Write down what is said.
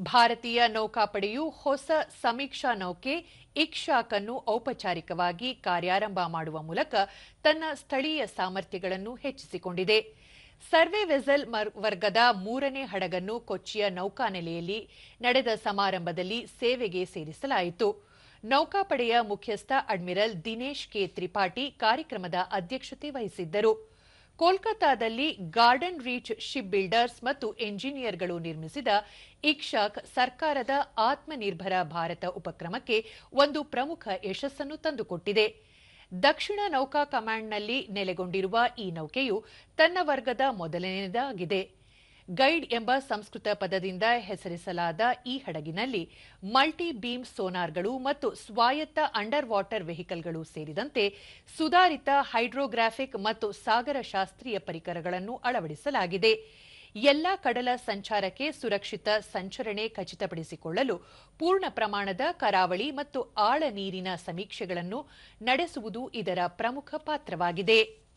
ಭಾರತೀಯ ನೌಕಾಪಡೆಯು ಹೊಸ ಸಮೀಕ್ಷಾ ನೌಕೆ ಇಕ್ಷಾಕ್ ಅನ್ನು ಔಪಚಾರಿಕವಾಗಿ ಕಾರ್ಯಾರಂಭ ಮಾಡುವ ಮೂಲಕ ತನ್ನ ಸ್ಥಳೀಯ ಸಾಮರ್ಥ್ಯಗಳನ್ನು ಹೆಚ್ಚಿಸಿಕೊಂಡಿದೆ. ಸರ್ವೆ ವೆಸಲ್ ವರ್ಗದ ಮೂರನೇ ಹಡಗನ್ನು ಕೊಚ್ಚಿಯ ನೌಕಾನೆಲೆಯಲ್ಲಿ ನಡೆದ ಸಮಾರಂಭದಲ್ಲಿ ಸೇವೆಗೆ ಸೇರಿಸಲಾಯಿತು. ನೌಕಾಪಡೆಯ ಮುಖ್ಯಸ್ಥ ಅಡ್ಮಿರಲ್ ದಿನೇಶ್ ಕೆ ತ್ರಿಪಾಠಿ ಕಾರ್ಯಕ್ರಮದ ಅಧ್ಯಕ್ಷತೆ ವಹಿಸಿದ್ದರು. ಕೋಲ್ಕತಾದಲ್ಲಿ ಗಾರ್ಡನ್ ರೀಚ್ ಶಿಪ್ ಬಿಲ್ಡರ್ಸ್ ಮತ್ತು ಎಂಜಿನಿಯರ್ಗಳು ನಿರ್ಮಿಸಿದ ಇಕ್ಷಾಕ್ ಸರ್ಕಾರದ ಆತ್ಮನಿರ್ಭರ ಭಾರತ ಉಪಕ್ರಮಕ್ಕೆ ಒಂದು ಪ್ರಮುಖ ಯಶಸ್ಸನ್ನು ತಂದುಕೊಟ್ಟಿದೆ. ದಕ್ಷಿಣ ನೌಕಾ ಕಮಾಂಡ್ನಲ್ಲಿ ನೆಲೆಗೊಂಡಿರುವ ಈ ನೌಕೆಯು ತನ್ನ ವರ್ಗದ ಮೊದಲನೆಯದಾಗಿದೆ. ಗೈಡ್ ಎಂಬ ಸಂಸ್ಕೃತ ಪದದಿಂದ ಹೆಸರಿಸಲಾದ ಈ ಹಡಗಿನಲ್ಲಿ ಮಲ್ಟಿ ಬೀಮ್ ಸೋನಾರ್ಗಳು ಮತ್ತು ಸ್ವಾಯತ್ತ ಅಂಡರ್ ವಾಟರ್ ವೆಹಿಕಲ್ಗಳು ಸೇರಿದಂತೆ ಸುಧಾರಿತ ಹೈಡ್ರೋಗ್ರಾಫಿಕ್ ಮತ್ತು ಸಾಗರ ಶಾಸ್ತ್ರೀಯ ಪರಿಕರಗಳನ್ನು ಅಳವಡಿಸಲಾಗಿದೆ. ಎಲ್ಲಾ ಕಡಲ ಸಂಚಾರಕ್ಕೆ ಸುರಕ್ಷಿತ ಸಂಚರಣೆ ಖಚಿತಪಡಿಸಿಕೊಳ್ಳಲು ಪೂರ್ಣ ಪ್ರಮಾಣದ ಕರಾವಳಿ ಮತ್ತು ಆಳ ನೀರಿನ ಸಮೀಕ್ಷೆಗಳನ್ನು ನಡೆಸುವುದು ಇದರ ಪ್ರಮುಖ ಪಾತ್ರವಾಗಿದೆ.